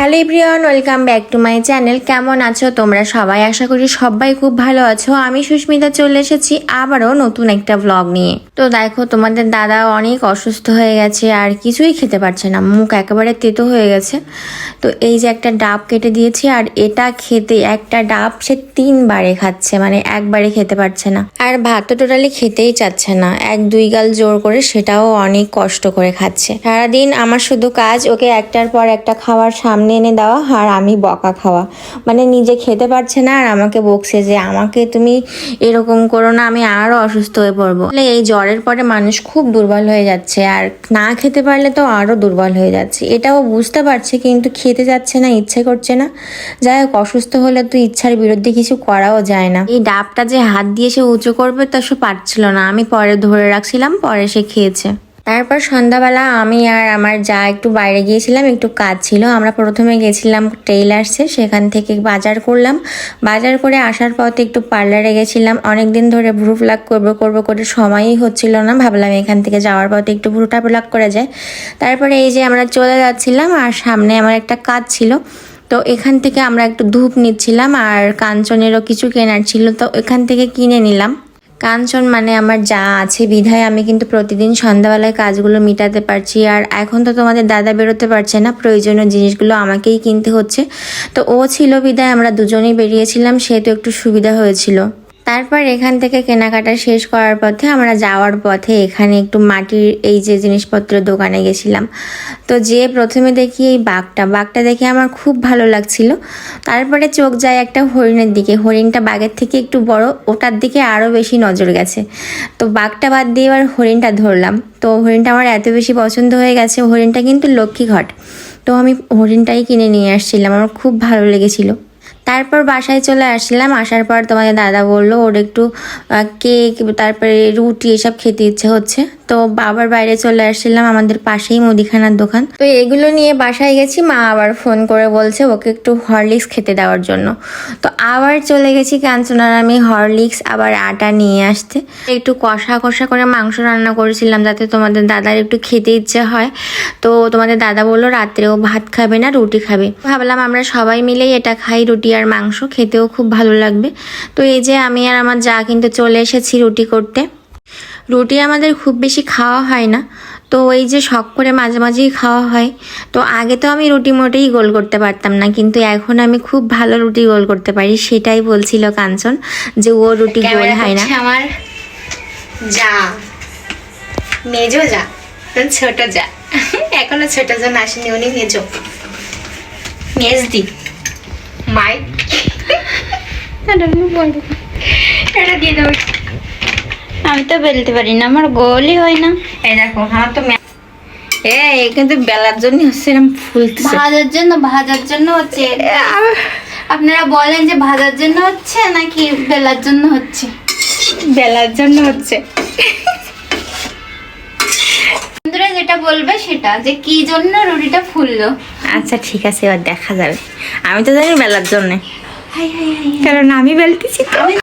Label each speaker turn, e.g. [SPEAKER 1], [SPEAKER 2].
[SPEAKER 1] Hello everyone, welcome back to my channel. কেমন আছো তোমরা সবাই? আশা করি সবাই খুব ভালো আছো। আমি সুস্মিতা, চলে এসেছি আবারও নতুন একটা ব্লগ নিয়ে। তো দেখো, তোমাদের দাদা অনেক অসুস্থ হয়ে গেছে আর কিছুই খেতে পারছে না। মুখ একেবারে তেতো হয়ে গেছে। তো এই যে একটা ডাব কেটে দিয়েছি আর এটা খেতে, একটা ডাব সে তিনবারে খাচ্ছে মানে একবারে খেতে পারছে না। আর ভাত তো টোটালি খেতেই চাচ্ছে না। এক দুই গাল জোর করে সেটাও অনেক কষ্ট করে খাচ্ছে। সারাদিন আমার শুধু কাজ, ওকে একটার পর একটা খাওয়ার সামনে এনে দেওয়া আর আমি বকা খাওয়া। মানে নিজে খেতে পারছে না আর আমাকে বকছে যে আমাকে তুমি এরকম করো না, আমি আরও অসুস্থ হয়ে পড়ব। তাহলে এই জ্বরের পরে মানুষ খুব দুর্বল হয়ে যাচ্ছে আর না খেতে পারলে তো আরও দুর্বল হয়ে যাচ্ছে। এটাও বুঝতে পারছে কিন্তু খেতে যাচ্ছে না, ইচ্ছে করছে না। যাই হোক, অসুস্থ হলে তো ইচ্ছার বিরুদ্ধে কিছু করাও যায় না। এই ডাবটা যে হাত দিয়ে সে উঁচু করবে তা সে পারছিল না। আমি পরে ধরে রাখছিলাম, পরে সে খেয়েছে। তারপর সন্ধ্যাবেলা আমি আর আমার যা একটু বাইরে গিয়েছিলাম, একটু কাজ ছিল, আমরা প্রথমে গেছিলাম টেইলার্সে সেখান থেকে বাজার করলাম। বাজার করে আসার পথে একটু পার্লারে গেছিলাম। অনেক দিন ধরে ভ্রু প্লাক করব করব করে সময়ই হচ্ছিল না, ভাবলাম এখান থেকে যাওয়ার পথে একটু ভ্রুটা প্লাক করে যায় তারপরে এই যে আমরা চলে যাচ্ছিলাম আর সামনে আমার একটা কাজ ছিল। তো এখান থেকে আমরা একটু ধূপ নিচ্ছিলাম আর কাঞ্চনেরও কিছু কেনার ছিল, তো এখান থেকে কিনে নিলাম। কাঞ্চন মানে আমার যা আছে বিধায় আমি কিন্তু প্রতিদিন সন্ধ্যাবেলায় কাজগুলো মিটাতে পারছি। আর এখন তো তোমাদের দাদা বেরোতে পারছে না, প্রয়োজনীয় জিনিসগুলো আমাকেই কিনতে হচ্ছে। তো ও ছিল বিধায়, আমরা দুজনেই বেরিয়েছিলাম সেহেতু একটু সুবিধা হয়েছিল। তারপর এখান থেকে কেনাকাটা শেষ করার পথে আমরা যাওয়ার পথে এখানে একটু মাটির এই যে জিনিসপত্র দোকানে গেছিলাম। তো যে প্রথমে দেখি এই বাঘটা। বাঘটা দেখে আমার খুব ভালো লাগছিল। তারপরে চোখ যায় একটা হরিণের দিকে। হরিণটা বাঘের থেকে একটু বড়, ওটার দিকে আরও বেশি নজর গেছে। তো বাঘটা বাদ দিয়ে এবার হরিণটা ধরলাম। তো হরিণটা আমার এত বেশি পছন্দ হয়ে গেছে। হরিণটা কিন্তু লক্ষ্মীঘট। তো আমি হরিণটাই কিনে নিয়ে আসছিলাম। আমার খুব ভালো লেগেছিল। তারপর বাসায় চলে আসলাম। আসার পর তোমাদের দাদা বলল, ওর একটু কেক, তারপরে রুটি এসব খেতে ইচ্ছে হচ্ছে। তো বাবার বাইরে চলে আসছিলাম আমাদের পাশেই মুদিখানার দোকান। তো এগুলো নিয়ে বাসায় গেছি, মা আবার ফোন করে বলছে ওকে একটু হরলিক্স খেতে দেওয়ার জন্য। তো আবার চলে গেছি কাঞ্চনার আমি হরলিক্স, আবার আটা নিয়ে আসতে। একটু কষা কষা করে মাংস রান্না করেছিলাম যাতে তোমাদের দাদার একটু খেতে ইচ্ছে হয়। তো তোমাদের দাদা বলল, রাত্রেও ভাত খাবে না, রুটি খাবে। ভাবলাম আমরা সবাই মিলেই এটা খাই, রুটি আর মাংস খেতেও খুব ভালো লাগবে। তো এই যে আমি আর আমার যা কিন্তু চলে এসেছি রুটি করতে। রুটি আমাদের খুব বেশি খাওয়া হয় না। তো ওই যে শখ করে মাঝে মাঝেই খাওয়া হয়। তো আগে তো আমি রুটি মোটেই গোল করতে পারতাম না কিন্তু এখন আমি খুব ভালো রুটি গোল করতে পারি সেটাই বলছিল কাঞ্চন যে ও রুটি গোল হয় না।
[SPEAKER 2] আমার যা। মেজো যা ছোট যা। এখনও ছোট জন আসেনি উনি মেজো। মেজদি। মাই এটা দিয়ে দেবো
[SPEAKER 3] আমি তো বেলতে পারি না আমার গোলই হয় না।
[SPEAKER 2] এই দেখো আমার তো মে- এ এ কিন্তু বেলার জন্য হচ্ছে এরকম ফুলতেছে।
[SPEAKER 3] ভাজার জন্য ভাজার জন্য হচ্ছে। আপনারা বলেন যে ভাজার জন্য হচ্ছে নাকি বেলার জন্য হচ্ছে?
[SPEAKER 2] বেলার জন্য হচ্ছে।
[SPEAKER 3] বন্ধুরা যেটা বলবে সেটা যে কি জন্য রুটিটা ফুললো?
[SPEAKER 2] আচ্ছা ঠিক আছে এবার দেখা যাবে। আমি তো জানি বেলার জন্য। কারণ আমি বেলতেছি তো।
[SPEAKER 3] আমি